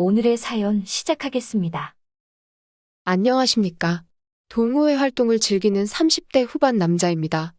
오늘의 사연 시작하겠습니다. 안녕하십니까. 동호회 활동을 즐기는 30대 후반 남자입니다.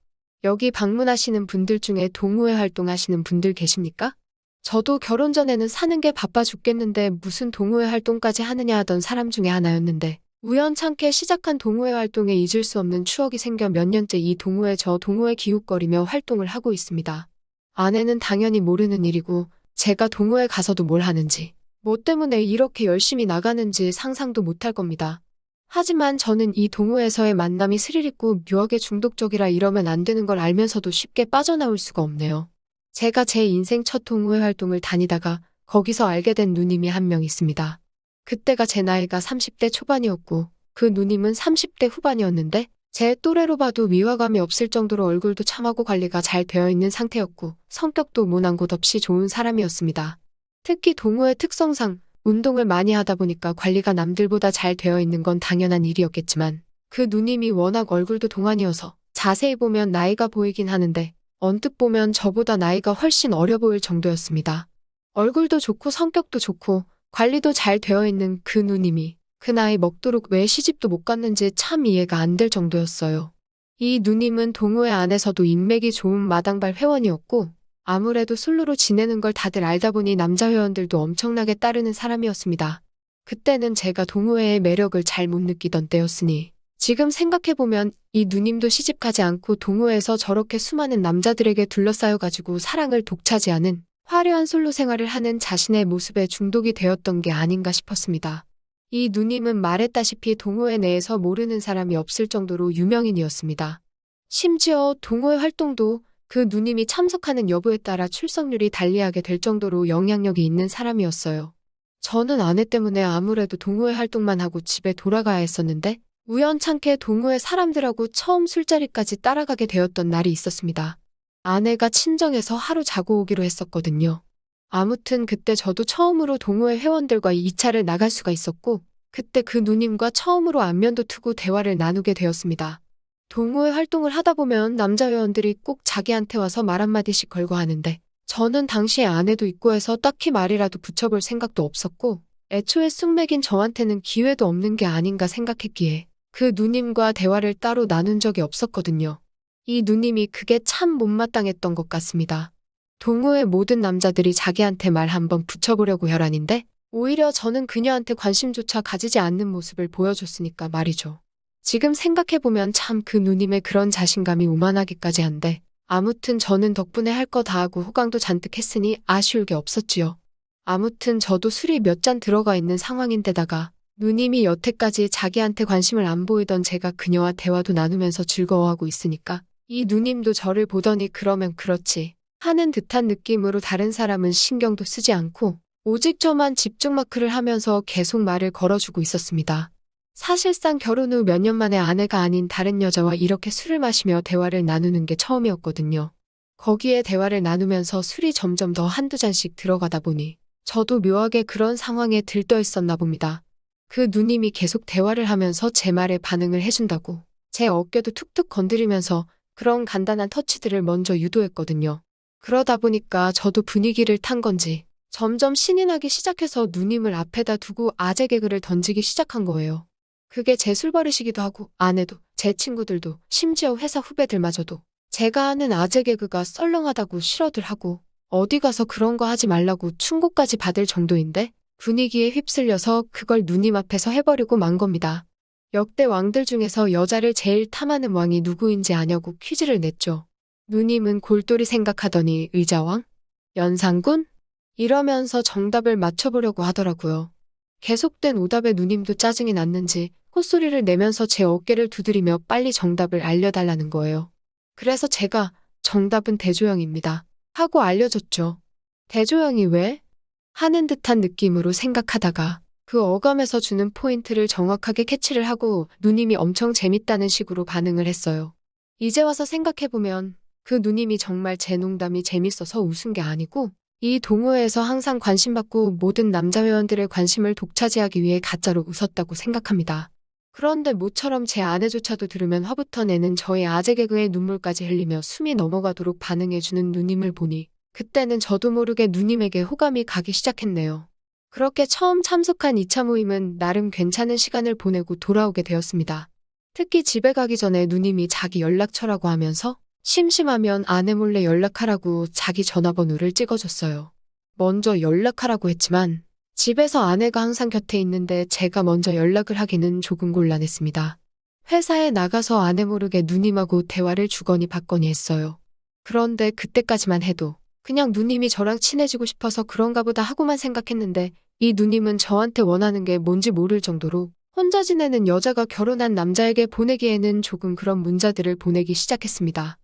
여기 방문하시는 분들 중에 동호회 활동하시는 분들 계십니까? 저도 결혼 전에는 사는 게 바빠 죽겠는데 무슨 동호회 활동까지 하느냐 하던 사람 중에 하나였는데 우연찮게 시작한 동호회 활동에 잊을 수 없는 추억이 생겨 몇 년째 이 동호회 저 동호회 기웃거리며 활동을 하고 있습니다. 아내는 당연히 모르는 일이고 제가 동호회 가서도 뭘 하는지 뭐 때문에 이렇게 열심히 나가는지 상상도 못할 겁니다. 하지만 저는 이 동호회에서의 만남이 스릴 있고 묘하게 중독적이라 이러면 안 되는 걸 알면서도 쉽게 빠져나올 수가 없네요. 제가 제 인생 첫 동호회 활동을 다니다가 거기서 알게 된 누님이 한 명 있습니다. 그때가 제 나이가 30대 초반이었고 그 누님은 30대 후반이었는데 제 또래로 봐도 위화감이 없을 정도로 얼굴도 참하고 관리가 잘 되어 있는 상태였고 성격도 모난 곳 없이 좋은 사람이었습니다. 특히 동호회 특성상 운동을 많이 하다 보니까 관리가 남들보다 잘 되어 있는 건 당연한 일이었겠지만 그 누님이 워낙 얼굴도 동안이어서 자세히 보면 나이가 보이긴 하는데 언뜻 보면 저보다 나이가 훨씬 어려 보일 정도였습니다. 얼굴도 좋고 성격도 좋고 관리도 잘 되어 있는 그 누님이 그 나이 먹도록 왜 시집도 못 갔는지 참 이해가 안 될 정도였어요. 이 누님은 동호회 안에서도 인맥이 좋은 마당발 회원이었고 아무래도 솔로로 지내는 걸 다들 알다 보니 남자 회원들도 엄청나게 따르는 사람이었습니다. 그때는 제가 동호회의 매력을 잘 못 느끼던 때였으니 지금 생각해보면 이 누님도 시집가지 않고 동호회에서 저렇게 수많은 남자들에게 둘러싸여가지고 사랑을 독차지하는 화려한 솔로 생활을 하는 자신의 모습에 중독이 되었던 게 아닌가 싶었습니다. 이 누님은 말했다시피 동호회 내에서 모르는 사람이 없을 정도로 유명인이었습니다. 심지어 동호회 활동도 그 누님이 참석하는 여부에 따라 출석률이 달리하게 될 정도로 영향력이 있는 사람이었어요. 저는 아내 때문에 아무래도 동호회 활동만 하고 집에 돌아가야 했었는데 우연찮게 동호회 사람들하고 처음 술자리까지 따라가게 되었던 날이 있었습니다. 아내가 친정에서 하루 자고 오기로 했었거든요. 아무튼 그때 저도 처음으로 동호회 회원들과 2차를 나갈 수가 있었고 그때 그 누님과 처음으로 안면도 트고 대화를 나누게 되었습니다. 동호회 활동을 하다 보면 남자 회원들이 꼭 자기한테 와서 말 한마디씩 걸고 하는데 저는 당시에 아내도 있고 해서 딱히 말이라도 붙여볼 생각도 없었고 애초에 숙맥인 저한테는 기회도 없는 게 아닌가 생각했기에 그 누님과 대화를 따로 나눈 적이 없었거든요. 이 누님이 그게 참 못마땅했던 것 같습니다. 동호회 모든 남자들이 자기한테 말 한번 붙여보려고 혈안인데 오히려 저는 그녀한테 관심조차 가지지 않는 모습을 보여줬으니까 말이죠. 지금 생각해보면 참 그 누님의 그런 자신감이 오만하기까지 한데 아무튼 저는 덕분에 할 거 다 하고 호강도 잔뜩 했으니 아쉬울 게 없었지요. 아무튼 저도 술이 몇 잔 들어가 있는 상황인데다가 누님이 여태까지 자기한테 관심을 안 보이던 제가 그녀와 대화도 나누면서 즐거워하고 있으니까 이 누님도 저를 보더니 그러면 그렇지 하는 듯한 느낌으로 다른 사람은 신경도 쓰지 않고 오직 저만 집중 마크를 하면서 계속 말을 걸어주고 있었습니다. 사실상 결혼 후 몇 년 만에 아내가 아닌 다른 여자와 이렇게 술을 마시며 대화를 나누는 게 처음이었거든요. 거기에 대화를 나누면서 술이 점점 더 한두 잔씩 들어가다 보니 저도 묘하게 그런 상황에 들떠 있었나 봅니다. 그 누님이 계속 대화를 하면서 제 말에 반응을 해준다고 제 어깨도 툭툭 건드리면서 그런 간단한 터치들을 먼저 유도했거든요. 그러다 보니까 저도 분위기를 탄 건지 점점 신이 나기 시작해서 누님을 앞에다 두고 아재 개그를 던지기 시작한 거예요. 그게 제 술버릇이기도 하고 아내도 제 친구들도 심지어 회사 후배들마저도 제가 하는 아재 개그가 썰렁하다고 싫어들 하고 어디 가서 그런 거 하지 말라고 충고까지 받을 정도인데 분위기에 휩쓸려서 그걸 누님 앞에서 해버리고 만 겁니다. 역대 왕들 중에서 여자를 제일 탐하는 왕이 누구인지 아냐고 퀴즈를 냈죠. 누님은 골똘히 생각하더니 의자왕? 연상군? 이러면서 정답을 맞춰보려고 하더라고요. 계속된 오답에 누님도 짜증이 났는지 콧소리를 내면서 제 어깨를 두드리며 빨리 정답을 알려달라는 거예요. 그래서 제가 정답은 대조영입니다. 하고 알려줬죠. 대조영이 왜? 하는 듯한 느낌으로 생각하다가 그 어감에서 주는 포인트를 정확하게 캐치를 하고 누님이 엄청 재밌다는 식으로 반응을 했어요. 이제 와서 생각해보면 그 누님이 정말 제 농담이 재밌어서 웃은 게 아니고 이 동호회에서 항상 관심받고 모든 남자 회원들의 관심을 독차지하기 위해 가짜로 웃었다고 생각합니다. 그런데 모처럼 제 아내조차도 들으면 화부터 내는 저의 아재 개그에 눈물까지 흘리며 숨이 넘어가도록 반응해주는 누님을 보니 그때는 저도 모르게 누님에게 호감이 가기 시작했네요. 그렇게 처음 참석한 2차 모임은 나름 괜찮은 시간을 보내고 돌아오게 되었습니다. 특히 집에 가기 전에 누님이 자기 연락처라고 하면서 심심하면 아내 몰래 연락하라고 자기 전화번호를 찍어줬어요. 먼저 연락하라고 했지만 집에서 아내가 항상 곁에 있는데 제가 먼저 연락을 하기는 조금 곤란했습니다. 회사에 나가서 아내 모르게 누님하고 대화를 주거니 받거니 했어요. 그런데 그때까지만 해도 그냥 누님이 저랑 친해지고 싶어서 그런가 보다 하고만 생각했는데 이 누님은 저한테 원하는 게 뭔지 모를 정도로 혼자 지내는 여자가 결혼한 남자에게 보내기에는 조금 그런 문자들을 보내기 시작했습니다.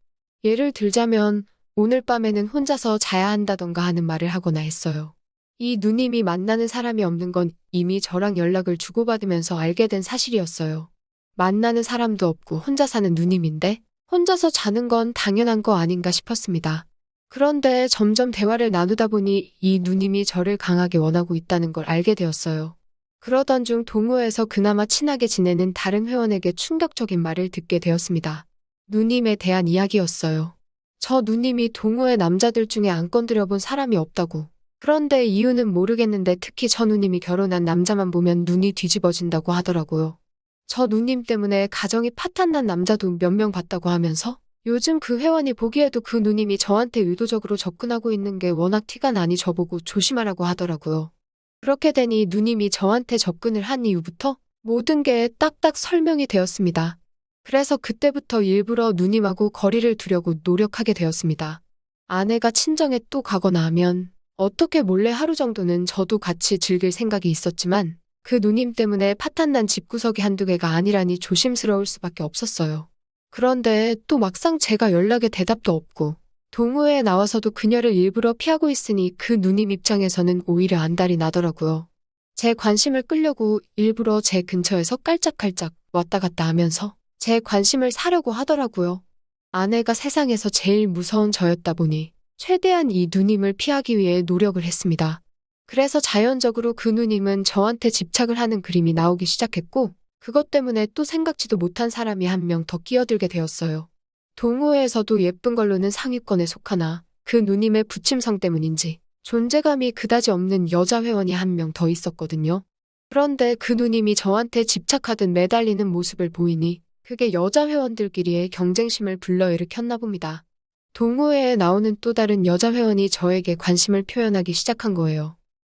예를 들자면 오늘 밤에는 혼자서 자야 한다던가 하는 말을 하거나 했어요. 이 누님이 만나는 사람이 없는 건 이미 저랑 연락을 주고받으면서 알게 된 사실이었어요. 만나는 사람도 없고 혼자 사는 누님인데 혼자서 자는 건 당연한 거 아닌가 싶었습니다. 그런데 점점 대화를 나누다 보니 이 누님이 저를 강하게 원하고 있다는 걸 알게 되었어요. 그러던 중 동호회에서 그나마 친하게 지내는 다른 회원에게 충격적인 말을 듣게 되었습니다. 누님에 대한 이야기였어요. 저 누님이 동호회 남자들 중에 안 건드려본 사람이 없다고. 그런데 이유는 모르겠는데 특히 저 누님이 결혼한 남자만 보면 눈이 뒤집어진다고 하더라고요. 저 누님 때문에 가정이 파탄난 남자도 몇 명 봤다고 하면서 요즘 그 회원이 보기에도 그 누님이 저한테 의도적으로 접근하고 있는 게 워낙 티가 나니 저보고 조심하라고 하더라고요. 그렇게 되니 누님이 저한테 접근을 한 이후부터 모든 게 딱딱 설명이 되었습니다. 그래서 그때부터 일부러 누님하고 거리를 두려고 노력하게 되었습니다. 아내가 친정에 또 가거나 하면 어떻게 몰래 하루 정도는 저도 같이 즐길 생각이 있었지만 그 누님 때문에 파탄난 집구석이 한두 개가 아니라니 조심스러울 수밖에 없었어요. 그런데 또 막상 제가 연락에 대답도 없고 동호회에 나와서도 그녀를 일부러 피하고 있으니 그 누님 입장에서는 오히려 안달이 나더라고요. 제 관심을 끌려고 일부러 제 근처에서 깔짝깔짝 왔다 갔다 하면서 제 관심을 사려고 하더라고요. 아내가 세상에서 제일 무서운 저였다 보니 최대한 이 누님을 피하기 위해 노력을 했습니다. 그래서 자연적으로 그 누님은 저한테 집착을 하는 그림이 나오기 시작했고, 그것 때문에 또 생각지도 못한 사람이 한 명 더 끼어들게 되었어요. 동호회에서도 예쁜 걸로는 상위권에 속하나 그 누님의 부침성 때문인지 존재감이 그다지 없는 여자 회원이 한 명 더 있었거든요. 그런데 그 누님이 저한테 집착하듯 매달리는 모습을 보이니 그게 여자 회원들끼리의 경쟁심을 불러일으켰나 봅니다. 동호회에 나오는 또 다른 여자 회원이 저에게 관심을 표현하기 시작한 거예요.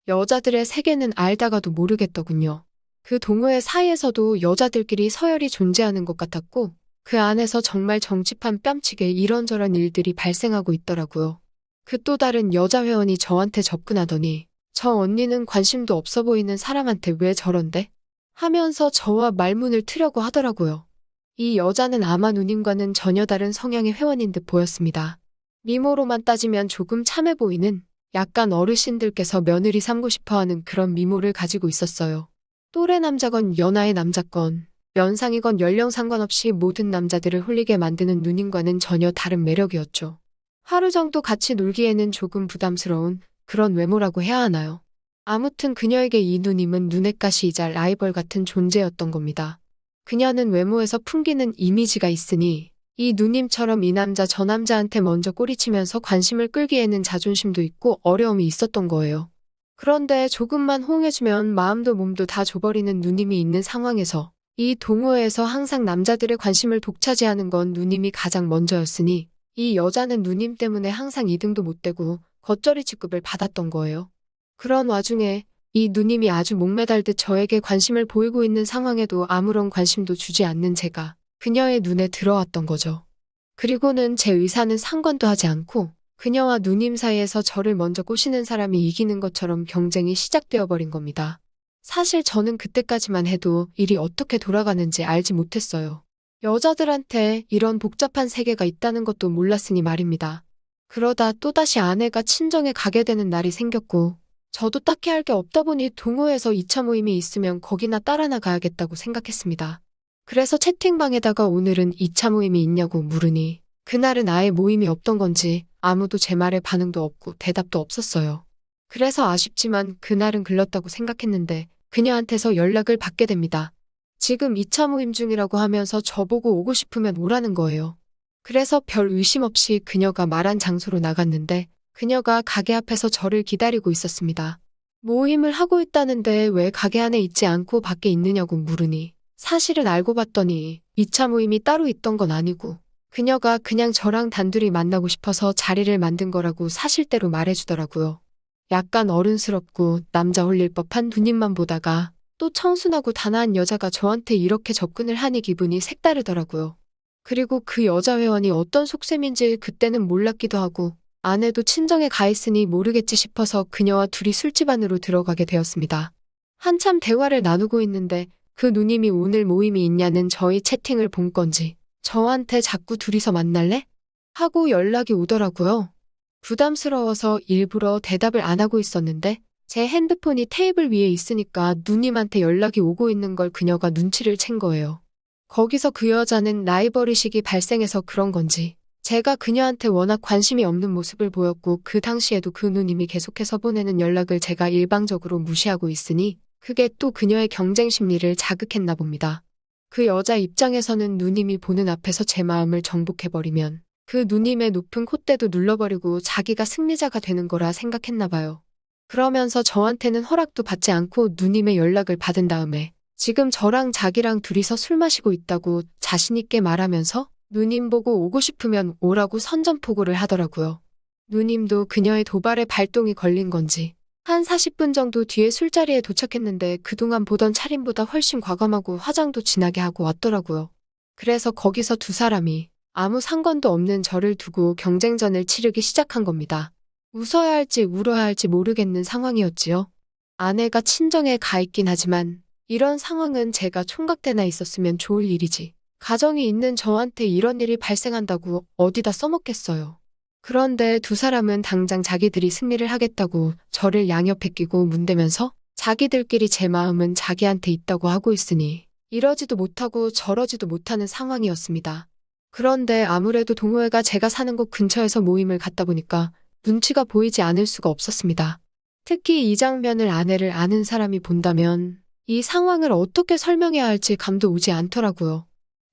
여자들의 세계는 알다가도 모르겠더군요. 그 동호회 사이에서도 여자들끼리 서열이 존재하는 것 같았고, 그 안에서 정말 정치판 뺨치게 이런저런 일들이 발생하고 있더라고요. 그 또 다른 여자 회원이 저한테 접근하더니, 저 언니는 관심도 없어 보이는 사람한테 왜 저런데? 하면서 저와 말문을 트려고 하더라고요. 이 여자는 아마 누님과는 전혀 다른 성향의 회원인 듯 보였습니다. 미모로만 따지면 조금 참해 보이는 약간 어르신들께서 며느리 삼고 싶어 하는 그런 미모를 가지고 있었어요. 또래 남자건 연하의 남자건, 연상이건 연령 상관없이 모든 남자들을 홀리게 만드는 누님과는 전혀 다른 매력이었죠. 하루 정도 같이 놀기에는 조금 부담스러운 그런 외모라고 해야 하나요? 아무튼 그녀에게 이 누님은 눈엣 가시이자 라이벌 같은 존재였던 겁니다. 그녀는 외모에서 풍기는 이미지가 있으니 이 누님처럼 이 남자 저 남자한테 먼저 꼬리치면서 관심을 끌기에는 자존심도 있고 어려움이 있었던 거예요. 그런데 조금만 호응해주면 마음도 몸도 다 줘버리는 누님이 있는 상황에서 이 동호회에서 항상 남자들의 관심을 독차지하는 건 누님이 가장 먼저였으니 이 여자는 누님 때문에 항상 2등도 못 되고 겉절이 취급을 받았던 거예요. 그런 와중에 이 누님이 아주 목매달듯 저에게 관심을 보이고 있는 상황에도 아무런 관심도 주지 않는 제가 그녀의 눈에 들어왔던 거죠. 그리고는 제 의사는 상관도 하지 않고 그녀와 누님 사이에서 저를 먼저 꼬시는 사람이 이기는 것처럼 경쟁이 시작되어 버린 겁니다. 사실 저는 그때까지만 해도 일이 어떻게 돌아가는지 알지 못했어요. 여자들한테 이런 복잡한 세계가 있다는 것도 몰랐으니 말입니다. 그러다 또다시 아내가 친정에 가게 되는 날이 생겼고 저도 딱히 할 게 없다 보니 동호회에서 2차 모임이 있으면 거기나 따라 나가야겠다고 생각했습니다. 그래서 채팅방에다가 오늘은 2차 모임이 있냐고 물으니 그날은 아예 모임이 없던 건지 아무도 제 말에 반응도 없고 대답도 없었어요. 그래서 아쉽지만 그날은 글렀다고 생각했는데 그녀한테서 연락을 받게 됩니다. 지금 2차 모임 중이라고 하면서 저보고 오고 싶으면 오라는 거예요. 그래서 별 의심 없이 그녀가 말한 장소로 나갔는데 그녀가 가게 앞에서 저를 기다리고 있었습니다. 모임을 하고 있다는데 왜 가게 안에 있지 않고 밖에 있느냐고 물으니 사실은 알고 봤더니 2차 모임이 따로 있던 건 아니고 그녀가 그냥 저랑 단둘이 만나고 싶어서 자리를 만든 거라고 사실대로 말해주더라고요. 약간 어른스럽고 남자 홀릴 법한 누님만 보다가 또 청순하고 단아한 여자가 저한테 이렇게 접근을 하니 기분이 색다르더라고요. 그리고 그 여자 회원이 어떤 속셈인지 그때는 몰랐기도 하고 아내도 친정에 가 있으니 모르겠지 싶어서 그녀와 둘이 술집 안으로 들어가게 되었습니다. 한참 대화를 나누고 있는데 그 누님이 오늘 모임이 있냐는 저희 채팅을 본 건지 저한테 자꾸 둘이서 만날래? 하고 연락이 오더라고요. 부담스러워서 일부러 대답을 안 하고 있었는데 제 핸드폰이 테이블 위에 있으니까 누님한테 연락이 오고 있는 걸 그녀가 눈치를 챈 거예요. 거기서 그 여자는 라이벌의식이 발생해서 그런 건지 제가 그녀한테 워낙 관심이 없는 모습을 보였고 그 당시에도 그 누님이 계속해서 보내는 연락을 제가 일방적으로 무시하고 있으니 그게 또 그녀의 경쟁 심리를 자극했나 봅니다. 그 여자 입장에서는 누님이 보는 앞에서 제 마음을 정복해버리면 그 누님의 높은 콧대도 눌러버리고 자기가 승리자가 되는 거라 생각했나 봐요. 그러면서 저한테는 허락도 받지 않고 누님의 연락을 받은 다음에 지금 저랑 자기랑 둘이서 술 마시고 있다고 자신있게 말하면서 누님 보고 오고 싶으면 오라고 선전포고를 하더라고요. 누님도 그녀의 도발에 발동이 걸린 건지 한 40분 정도 뒤에 술자리에 도착했는데 그동안 보던 차림보다 훨씬 과감하고 화장도 진하게 하고 왔더라고요. 그래서 거기서 두 사람이 아무 상관도 없는 저를 두고 경쟁전을 치르기 시작한 겁니다. 웃어야 할지 울어야 할지 모르겠는 상황이었지요. 아내가 친정에 가 있긴 하지만 이런 상황은 제가 총각대나 있었으면 좋을 일이지. 가정이 있는 저한테 이런 일이 발생한다고 어디다 써먹겠어요. 그런데 두 사람은 당장 자기들이 승리를 하겠다고 저를 양옆에 끼고 문대면서 자기들끼리 제 마음은 자기한테 있다고 하고 있으니 이러지도 못하고 저러지도 못하는 상황이었습니다. 그런데 아무래도 동호회가 제가 사는 곳 근처에서 모임을 갖다 보니까 눈치가 보이지 않을 수가 없었습니다. 특히 이 장면을 아내를 아는 사람이 본다면 이 상황을 어떻게 설명해야 할지 감도 오지 않더라고요.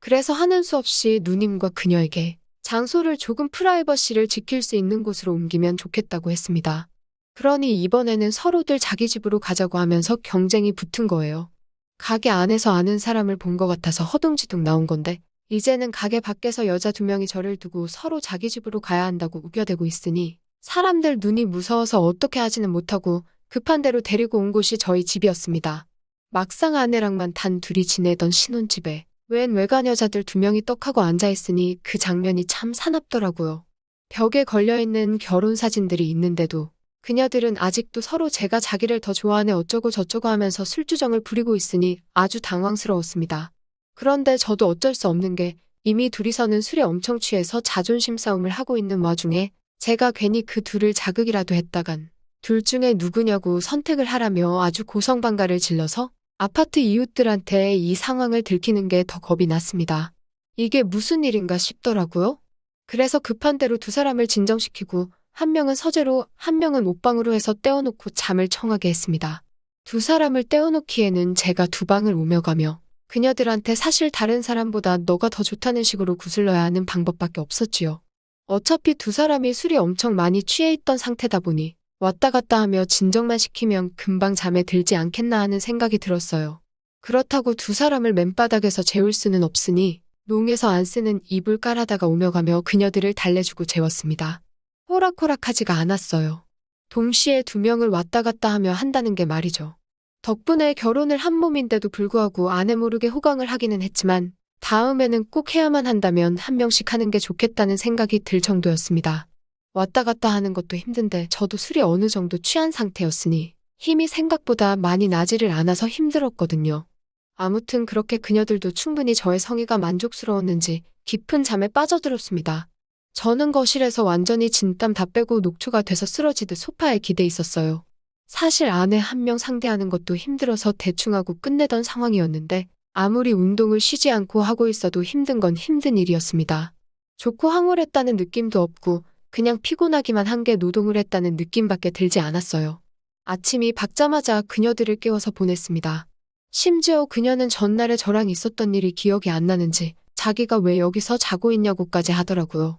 그래서 하는 수 없이 누님과 그녀에게 장소를 조금 프라이버시를 지킬 수 있는 곳으로 옮기면 좋겠다고 했습니다. 그러니 이번에는 서로들 자기 집으로 가자고 하면서 경쟁이 붙은 거예요. 가게 안에서 아는 사람을 본 것 같아서 허둥지둥 나온 건데 이제는 가게 밖에서 여자 두 명이 저를 두고 서로 자기 집으로 가야 한다고 우겨대고 있으니 사람들 눈이 무서워서 어떻게 하지는 못하고 급한 대로 데리고 온 곳이 저희 집이었습니다. 막상 아내랑만 단 둘이 지내던 신혼집에 웬 외간 여자들 두 명이 떡하고 앉아있으니 그 장면이 참 사납더라고요. 벽에 걸려있는 결혼 사진들이 있는데도 그녀들은 아직도 서로 제가 자기를 더 좋아하네 어쩌고 저쩌고 하면서 술주정을 부리고 있으니 아주 당황스러웠습니다. 그런데 저도 어쩔 수 없는 게 이미 둘이서는 술에 엄청 취해서 자존심 싸움을 하고 있는 와중에 제가 괜히 그 둘을 자극이라도 했다간 둘 중에 누구냐고 선택을 하라며 아주 고성방가를 질러서 아파트 이웃들한테 이 상황을 들키는 게 더 겁이 났습니다. 이게 무슨 일인가 싶더라고요. 그래서 급한 대로 두 사람을 진정시키고 한 명은 서재로 한 명은 옷방으로 해서 떼어놓고 잠을 청하게 했습니다. 두 사람을 떼어놓기에는 제가 두 방을 오며 가며 그녀들한테 사실 다른 사람보다 너가 더 좋다는 식으로 구슬러야 하는 방법밖에 없었지요. 어차피 두 사람이 술이 엄청 많이 취해 있던 상태다 보니 왔다 갔다 하며 진정만 시키면 금방 잠에 들지 않겠나 하는 생각이 들었어요. 그렇다고 두 사람을 맨바닥에서 재울 수는 없으니 농에서 안 쓰는 이불 깔아다가 오며 가며 그녀들을 달래주고 재웠습니다. 호락호락하지가 않았어요. 동시에 두 명을 왔다 갔다 하며 한다는 게 말이죠. 덕분에 결혼을 한 몸인데도 불구하고 아내 모르게 호강을 하기는 했지만 다음에는 꼭 해야만 한다면 한 명씩 하는 게 좋겠다는 생각이 들 정도였습니다. 왔다 갔다 하는 것도 힘든데 저도 술이 어느 정도 취한 상태였으니 힘이 생각보다 많이 나지를 않아서 힘들었거든요. 아무튼 그렇게 그녀들도 충분히 저의 성의가 만족스러웠는지 깊은 잠에 빠져들었습니다. 저는 거실에서 완전히 진땀 다 빼고 녹초가 돼서 쓰러지듯 소파에 기대 있었어요. 사실 아내 한 명 상대하는 것도 힘들어서 대충 하고 끝내던 상황이었는데 아무리 운동을 쉬지 않고 하고 있어도 힘든 건 힘든 일이었습니다. 좋고 황홀했다는 느낌도 없고 그냥 피곤하기만 한 게 노동을 했다는 느낌밖에 들지 않았어요. 아침이 밝자마자 그녀들을 깨워서 보냈습니다. 심지어 그녀는 전날에 저랑 있었던 일이 기억이 안 나는지 자기가 왜 여기서 자고 있냐고까지 하더라고요.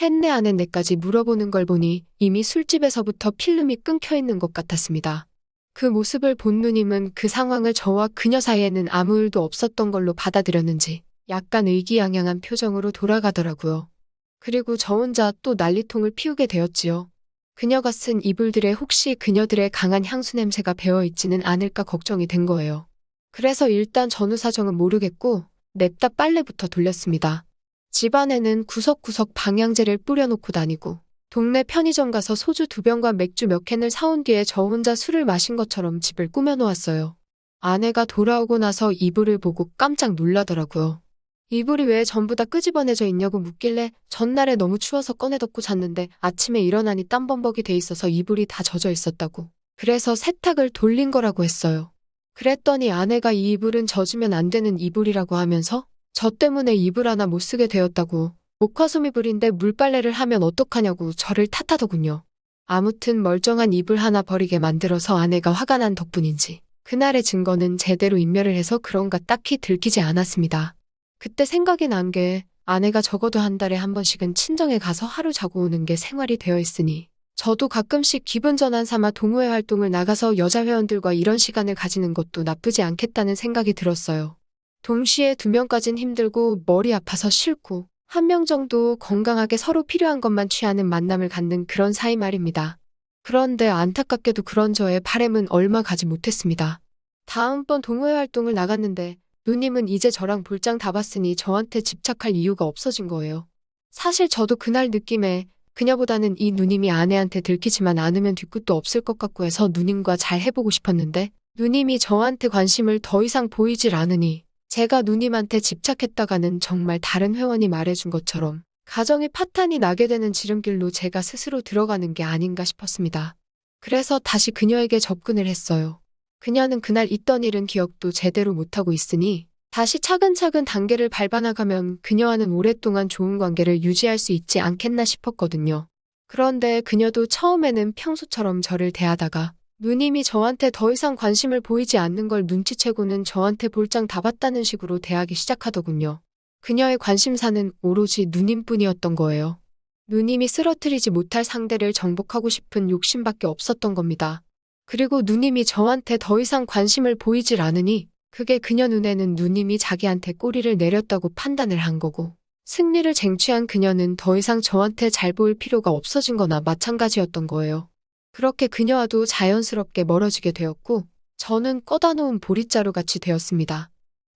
했네 안 했네까지 물어보는 걸 보니 이미 술집에서부터 필름이 끊겨 있는 것 같았습니다. 그 모습을 본 누님은 그 상황을 저와 그녀 사이에는 아무 일도 없었던 걸로 받아들였는지 약간 의기양양한 표정으로 돌아가더라고요. 그리고 저 혼자 또 난리통을 피우게 되었지요. 그녀가 쓴 이불들에 혹시 그녀들의 강한 향수 냄새가 배어 있지는 않을까 걱정이 된 거예요. 그래서 일단 전후 사정은 모르겠고 냅다 빨래부터 돌렸습니다. 집안에는 구석구석 방향제를 뿌려놓고 다니고 동네 편의점 가서 소주 두 병과 맥주 몇 캔을 사온 뒤에 저 혼자 술을 마신 것처럼 집을 꾸며놓았어요. 아내가 돌아오고 나서 이불을 보고 깜짝 놀라더라고요. 이불이 왜 전부 다 끄집어내져 있냐고 묻길래 전날에 너무 추워서 꺼내 덮고 잤는데 아침에 일어나니 땀범벅이 돼 있어서 이불이 다 젖어 있었다고. 그래서 세탁을 돌린 거라고 했어요. 그랬더니 아내가 이 이불은 젖으면 안 되는 이불이라고 하면서 저 때문에 이불 하나 못 쓰게 되었다고 목화솜 이불인데 물빨래를 하면 어떡하냐고 저를 탓하더군요. 아무튼 멀쩡한 이불 하나 버리게 만들어서 아내가 화가 난 덕분인지 그날의 증거는 제대로 인멸을 해서 그런가 딱히 들키지 않았습니다. 그때 생각이 난 게 아내가 적어도 한 달에 한 번씩은 친정에 가서 하루 자고 오는 게 생활이 되어 있으니 저도 가끔씩 기분 전환 삼아 동호회 활동을 나가서 여자 회원들과 이런 시간을 가지는 것도 나쁘지 않겠다는 생각이 들었어요. 동시에 두 명까진 힘들고 머리 아파서 싫고 한 명 정도 건강하게 서로 필요한 것만 취하는 만남을 갖는 그런 사이 말입니다. 그런데 안타깝게도 그런 저의 바램은 얼마 가지 못했습니다. 다음번 동호회 활동을 나갔는데 누님은 이제 저랑 볼장 다 봤으니 저한테 집착할 이유가 없어진 거예요. 사실 저도 그날 느낌에 그녀보다는 이 누님이 아내한테 들키지만 않으면 뒤끝도 없을 것 같고 해서 누님과 잘 해보고 싶었는데 누님이 저한테 관심을 더 이상 보이질 않으니 제가 누님한테 집착했다가는 정말 다른 회원이 말해준 것처럼 가정의 파탄이 나게 되는 지름길로 제가 스스로 들어가는 게 아닌가 싶었습니다. 그래서 다시 그녀에게 접근을 했어요. 그녀는 그날 있던 일은 기억도 제대로 못하고 있으니 다시 차근차근 단계를 밟아나가면 그녀와는 오랫동안 좋은 관계를 유지할 수 있지 않겠나 싶었거든요. 그런데 그녀도 처음에는 평소처럼 저를 대하다가 누님이 저한테 더 이상 관심을 보이지 않는 걸 눈치채고는 저한테 볼장 다 봤다는 식으로 대하기 시작하더군요. 그녀의 관심사는 오로지 누님뿐이었던 거예요. 누님이 쓰러뜨리지 못할 상대를 정복하고 싶은 욕심밖에 없었던 겁니다. 그리고 누님이 저한테 더 이상 관심을 보이질 않으니 그게 그녀 눈에는 누님이 자기한테 꼬리를 내렸다고 판단을 한 거고 승리를 쟁취한 그녀는 더 이상 저한테 잘 보일 필요가 없어진 거나 마찬가지였던 거예요. 그렇게 그녀와도 자연스럽게 멀어지게 되었고 저는 꺼다 놓은 보릿자루 같이 되었습니다.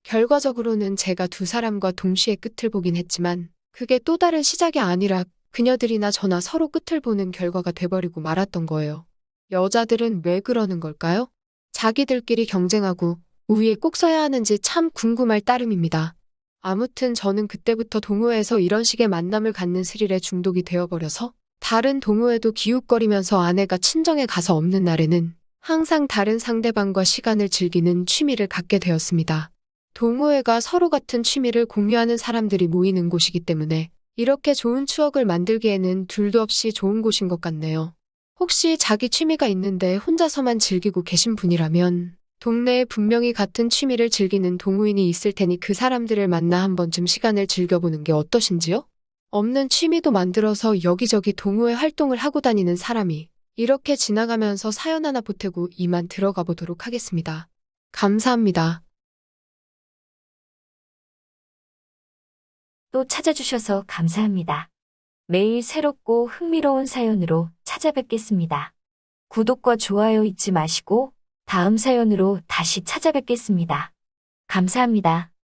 결과적으로는 제가 두 사람과 동시에 끝을 보긴 했지만 그게 또 다른 시작이 아니라 그녀들이나 저나 서로 끝을 보는 결과가 돼버리고 말았던 거예요. 여자들은 왜 그러는 걸까요? 자기들끼리 경쟁하고 우위에 꼭 서야 하는지 참 궁금할 따름입니다. 아무튼 저는 그때부터 동호회에서 이런 식의 만남을 갖는 스릴에 중독이 되어버려서 다른 동호회도 기웃거리면서 아내가 친정에 가서 없는 날에는 항상 다른 상대방과 시간을 즐기는 취미를 갖게 되었습니다. 동호회가 서로 같은 취미를 공유하는 사람들이 모이는 곳이기 때문에 이렇게 좋은 추억을 만들기에는 둘도 없이 좋은 곳인 것 같네요. 혹시 자기 취미가 있는데 혼자서만 즐기고 계신 분이라면 동네에 분명히 같은 취미를 즐기는 동호인이 있을 테니 그 사람들을 만나 한 번쯤 시간을 즐겨보는 게 어떠신지요? 없는 취미도 만들어서 여기저기 동호회 활동을 하고 다니는 사람이 이렇게 지나가면서 사연 하나 보태고 이만 들어가 보도록 하겠습니다. 감사합니다. 또 찾아주셔서 감사합니다. 매일 새롭고 흥미로운 사연으로 찾아뵙겠습니다. 구독과 좋아요 잊지 마시고 다음 사연으로 다시 찾아뵙겠습니다. 감사합니다.